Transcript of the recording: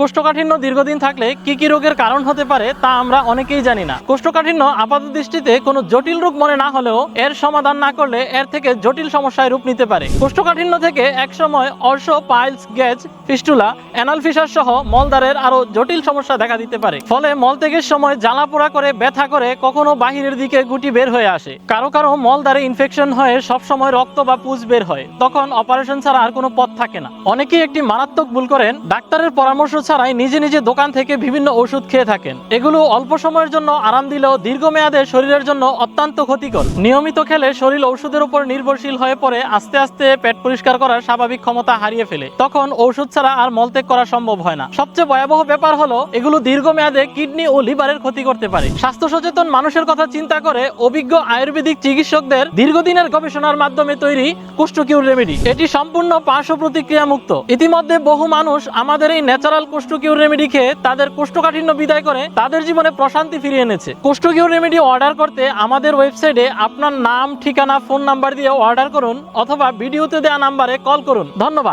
কোষ্ঠকাঠিন্য দীর্ঘদিন থাকলে কি কি রোগের কারণ হতে পারে তা আমরা অনেকেই জানি না। কোষ্ঠকাঠিন্য আপাত দৃষ্টিতে কোনো জটিল রোগ মনে না হলেও এর সমাধান না করলে এর থেকে জটিল সমস্যায় রূপ নিতে পারে। কোষ্ঠকাঠিন্য থেকে একসময় অর্শ, পাইলস গ্যাজ ফিস্টুলা, অ্যানাল ফিসার সহ মলদারের আরও জটিল সমস্যা দেখা দিতে পারে। ফলে মল ত্যাগের সময় জ্বালা পোড়া করে, ব্যথা করে কখনো বাহিরের দিকে গুটি বের হয়ে আসে। কারও কারও মলদারে ইনফেকশন হয়ে সবসময় রক্ত বা পুজ বের হয়। তখন অপারেশন ছাড়া আর কোনো পথ থাকে না। অনেকেই একটি মারাত্মক ভুল করেন। ডাক্তারের পরামর্শ ছাড়াই নিজে নিজে দোকান থেকে বিভিন্ন ওষুধ খেয়ে থাকেন। এগুলো অল্প সময়ের জন্য আরাম দিলেও দীর্ঘমেয়াদে শরীরের জন্য অত্যন্ত ক্ষতিকর। নিয়মিত খেলে শরীর ঔষধের উপর নির্ভরশীল হয়ে পড়ে আস্তে আস্তে পেট পরিষ্কার করার স্বাভাবিক ক্ষমতা হারিয়ে ফেলে। তখন ঔষধ ছাড়া আর মলত্যাগ করা সম্ভব হয় না। সবচেয়ে ভয়াবহ ব্যাপার হলো, এগুলো দীর্ঘমেয়াদে কিডনি ও লিভারের ক্ষতি করতে পারে। স্বাস্থ্য সচেতন মানুষের কথা চিন্তা করে অভিজ্ঞ আয়ুর্বেদিক চিকিৎসকদের দীর্ঘদিনের গবেষণার মাধ্যমে তৈরি কুষ্ঠকিউর রেমেডি। এটি সম্পূর্ণ পার্শ্ব প্রতিক্রিয়া মুক্ত ইতিমধ্যে বহু মানুষ আমাদের এই ন্যাচারাল কুষ্ঠকিউর রেমেডি খেয়ে তাদের কোষ্ঠকাঠিন্য বিদায় করে তাদের জীবনে প্রশান্তি ফিরিয়ে এনেছে। কোষ্ঠকিউর রেমেডি অর্ডার করতে আমাদের ওয়েবসাইটে আপনার নাম, ঠিকানা ফোন নাম্বার দিয়ে অর্ডার করুন অথবা ভিডিওতে দেওয়া নাম্বারে কল করুন। ধন্যবাদ।